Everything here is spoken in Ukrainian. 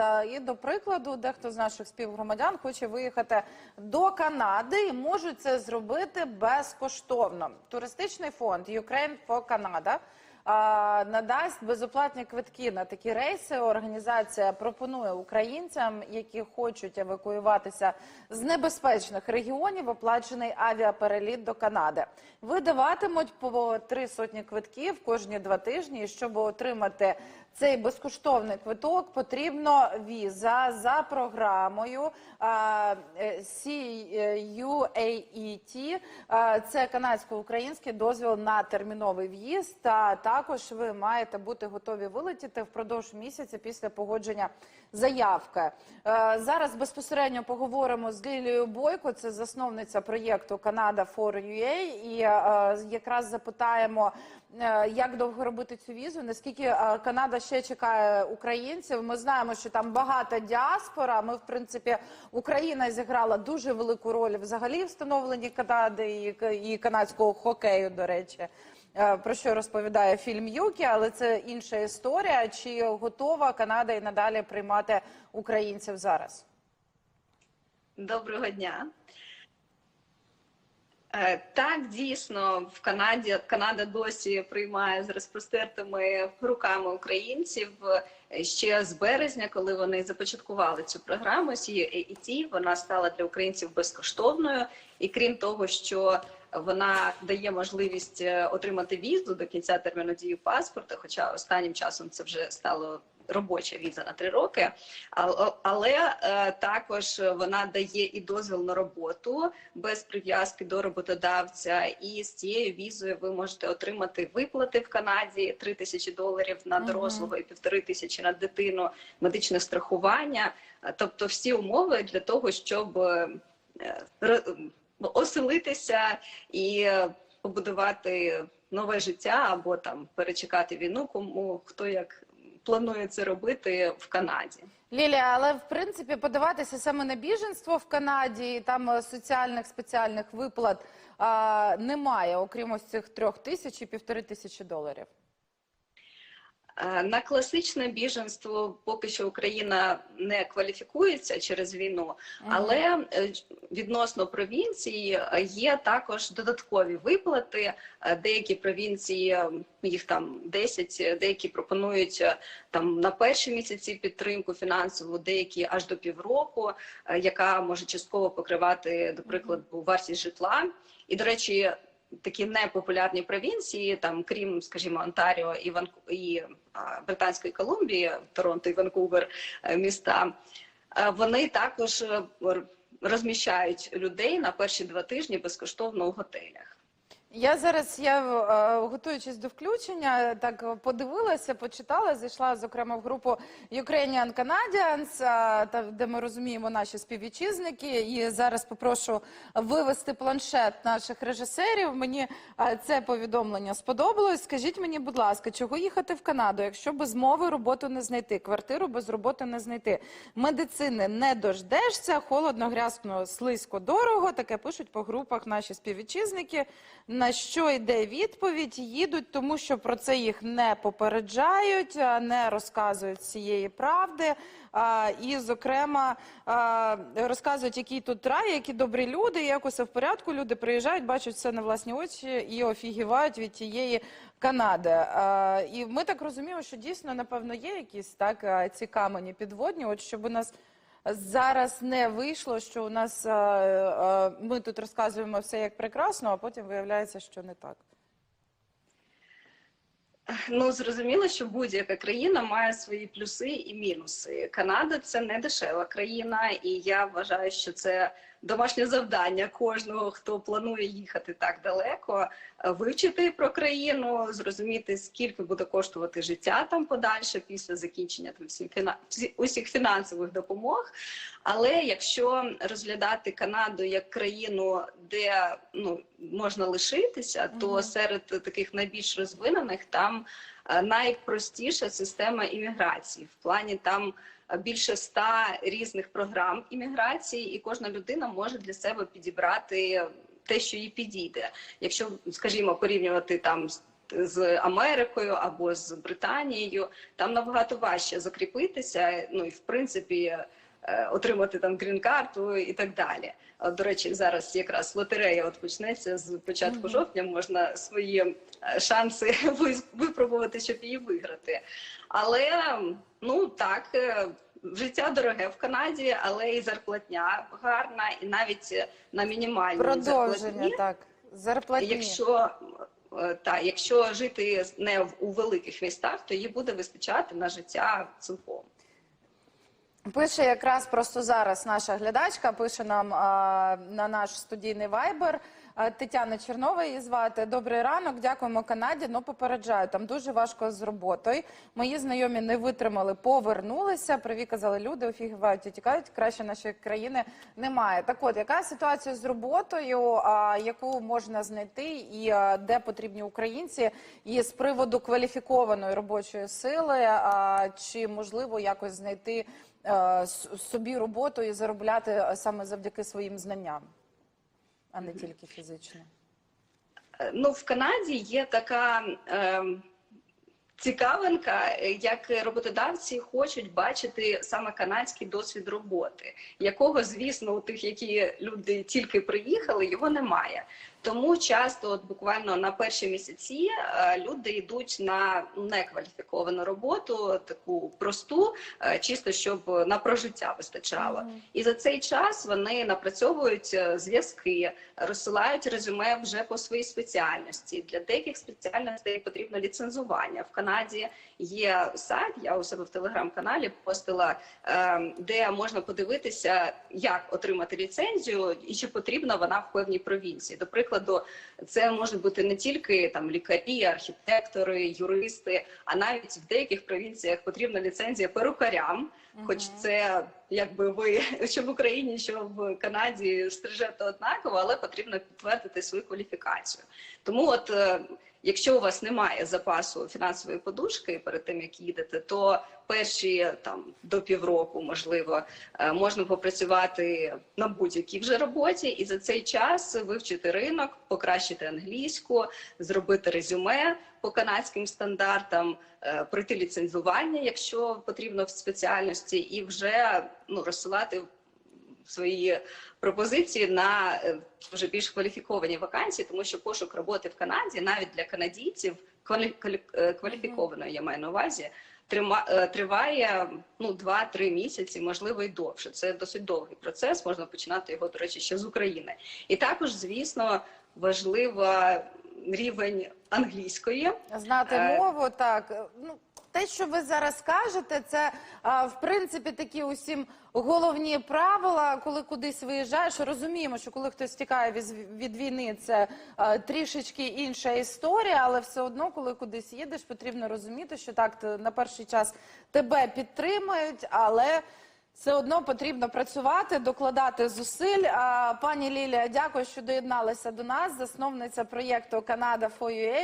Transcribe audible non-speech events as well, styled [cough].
да, і до прикладу, дехто з наших співгромадян хоче виїхати до Канади і можуть це зробити безкоштовно. Туристичний фонд Ukraine for Canada надасть безоплатні квитки на такі рейси. Організація пропонує українцям, які хочуть евакуюватися з небезпечних регіонів, оплачений авіапереліт до Канади. Видаватимуть по три сотні квитків кожні два тижні. Щоб отримати цей безкоштовний квиток, потрібно віза за програмою е, CUAET. Це канадсько-український дозвіл на терміновий в'їзд. Та також ви маєте бути готові вилетіти впродовж місяця після погодження заявки. Е, Зараз безпосередньо поговоримо з Лілією Бойко, це засновниця проєкту Канада UA, і е, якраз запитаємо, е, як довго робити цю візу, наскільки Канада ще чекає українців. Ми знаємо, що там багата діаспора. Ми, в принципі, Україна зіграла дуже велику роль взагалі встановленні Канади і канадського хокею, до речі. Е, Про що розповідає фільм Юкі, але це інша історія. Чи готова Канада і надалі приймати українців зараз? Доброго дня. Е, Так, дійсно, в Канаді Канада досі приймає з розпростертими руками українців ще з березня, коли вони започаткували цю програму. CUAET, вона стала для українців безкоштовною, і крім того, що вона дає можливість е, отримати візу до кінця терміну дії паспорта. Хоча останнім часом це вже стало робоча віза на три роки, але, але е, також вона дає і дозвіл на роботу без прив'язки до роботодавця. І з цією візою ви можете отримати виплати в Канаді 3 тисячі доларів на дорослого і півтори тисячі на дитину, медичне страхування, Е, тобто всі умови для того, щоб оселитися і побудувати нове життя або там перечекати війну, кому хто як планує це робити в Канаді. Лілія, але в принципі подаватися саме на біженство в Канаді, і там е, соціальних спеціальних виплат а, немає, окрім ось цих трьох тисяч і півтори тисячі доларів. Е, На класичне біженство поки що Україна не кваліфікується через війну, але е, відносно провінції е, є також додаткові виплати. Деякі провінції їх там 10, деякі пропонують там на перші місяці підтримку фінансову, деякі аж до півроку, яка може частково покривати, до прикладу, вартість житла. І до речі, такі непопулярні провінції, там крім, скажімо, Онтаріо і Ванку і Британської Колумбії, Торонто і Ванкувер е, міста, е, вони також е, розміщають людей на перші два тижні безкоштовно у готелях. Я зараз, я е, готуючись до включення, так подивилася, почитала, зайшла зокрема в групу Ukrainian Canadians, е, де ми розуміємо наші співвітчизники. І зараз попрошу вивести планшет наших режисерів. Мені е, це повідомлення сподобалось. Скажіть мені, будь ласка, чого їхати в Канаду, якщо без мови роботу не знайти, квартиру без роботи не знайти, медицини не дождешся, холодно, грязно, слизько, дорого. Таке пишуть по групах наші співвітчизники. На що йде відповідь? Їдуть, тому що про це їх не попереджають, не розказують цієї правди. І, зокрема, розказують, який тут рай, які добрі люди, як усе в порядку. Люди приїжджають, бачать все на власні очі і офігівають від тієї Канади. І ми так розуміємо, що дійсно, напевно, є якісь так ці камені підводні, от щоб у нас. Зараз не вийшло, що у нас е, е, ми тут розказуємо все як прекрасно, а потім виявляється, що не так. Ну зрозуміло, що будь-яка країна має свої плюси і мінуси. Канада це не дешева країна, і я вважаю, що це домашнє завдання кожного, хто планує їхати так далеко, е, вивчити про країну, зрозуміти скільки буде коштувати життя там подальше після закінчення там всіх фіна... усіх фінансових допомог. Але якщо розглядати Канаду як країну, де ну можна лишитися, то серед таких найбільш розвинених там найпростіша система імміграції. В плані там е, більше ста різних програм імміграції, і кожна людина може для себе підібрати те, що їй підійде. Якщо, скажімо, порівнювати там з Америкою або з Британією, там набагато важче закріпитися. Ну і в принципі е, отримати там грін-карту і так далі. До речі, зараз якраз лотерея от почнеться з початку Мгм. жовтня. Можна свої е, шанси [laughs] випробувати, щоб її виграти. Але ну так, е, життя дороге в Канаді, але і зарплатня гарна, і навіть на мінімальній Продовження, зарплатні. так. Зарплатні. Якщо е, та, якщо жити не в у великих містах, то їй буде вистачати на життя цілком. Пише якраз просто зараз наша глядачка, пише нам а, на наш студійний вайбер. Тетяна Чернова її звати. Добрий ранок, дякуємо Канаді. Ну попереджаю, там дуже важко з роботою. Мої знайомі не витримали, повернулися. Приві казали люди, офігівають і тікають. Краще нашої країни немає. Так от, яка ситуація з роботою, а, яку можна знайти, і а, де потрібні українці, і з приводу кваліфікованої робочої сили, а, чи можливо якось знайти собі роботу і заробляти е, саме завдяки своїм знанням, а не тільки фізично. Е, Ну, в Канаді є така е, цікавинка, е, як роботодавці хочуть бачити саме канадський досвід роботи, якого, звісно, у тих, які люди тільки приїхали, його немає. Тому часто, от буквально на перші місяці, е, люди йдуть на некваліфіковану роботу, таку просту, е, чисто щоб на прожиття вистачало. І за цей час вони напрацьовують зв'язки, розсилають резюме вже по своїй спеціальності. Для деяких спеціальностей потрібно ліцензування. В Канаді є сайт, я у себе в телеграм-каналі постила, е, де можна подивитися, як отримати ліцензію і чи потрібна вона в певній провінції. До прикладу, це можуть бути не тільки там лікарі, архітектори, юристи, а навіть в деяких провінціях потрібна ліцензія перукарям. Хоч це якби ви [laughs] що в Україні, що в Канаді стрижете однаково, але потрібно підтвердити свою кваліфікацію. Тому, от е, якщо у вас немає запасу фінансової подушки перед тим як їдете, то перші там до півроку, можливо, е, можна попрацювати на будь-якій вже роботі, і за цей час вивчити ринок, покращити англійську, зробити резюме по канадським стандартам, е, пройти ліцензування, якщо потрібно в спеціальності, і вже ну розсилати свої пропозиції на е, вже більш кваліфіковані вакансії, тому що пошук роботи в Канаді навіть для канадійців е, кваліфікованої, я маю на увазі. е, Триває ну 2-3 місяці, можливо, і довше. Це досить довгий процес. Можна починати його, до речі, ще з України. І також, звісно, важливо рівень англійської. Знати Е, мову, так. Ну, те, що ви зараз кажете, це а, в принципі такі усім головні правила, коли кудись виїжджаєш. Розуміємо, що коли хтось тікає від, від війни, це а, трішечки інша історія, але все одно, коли кудись їдеш, потрібно розуміти, що так на перший час тебе підтримають, але. Все одно потрібно працювати, докладати зусиль. А, Пані Лілія, дякую, що доєдналася до нас. Засновниця проєкту Канада for UA.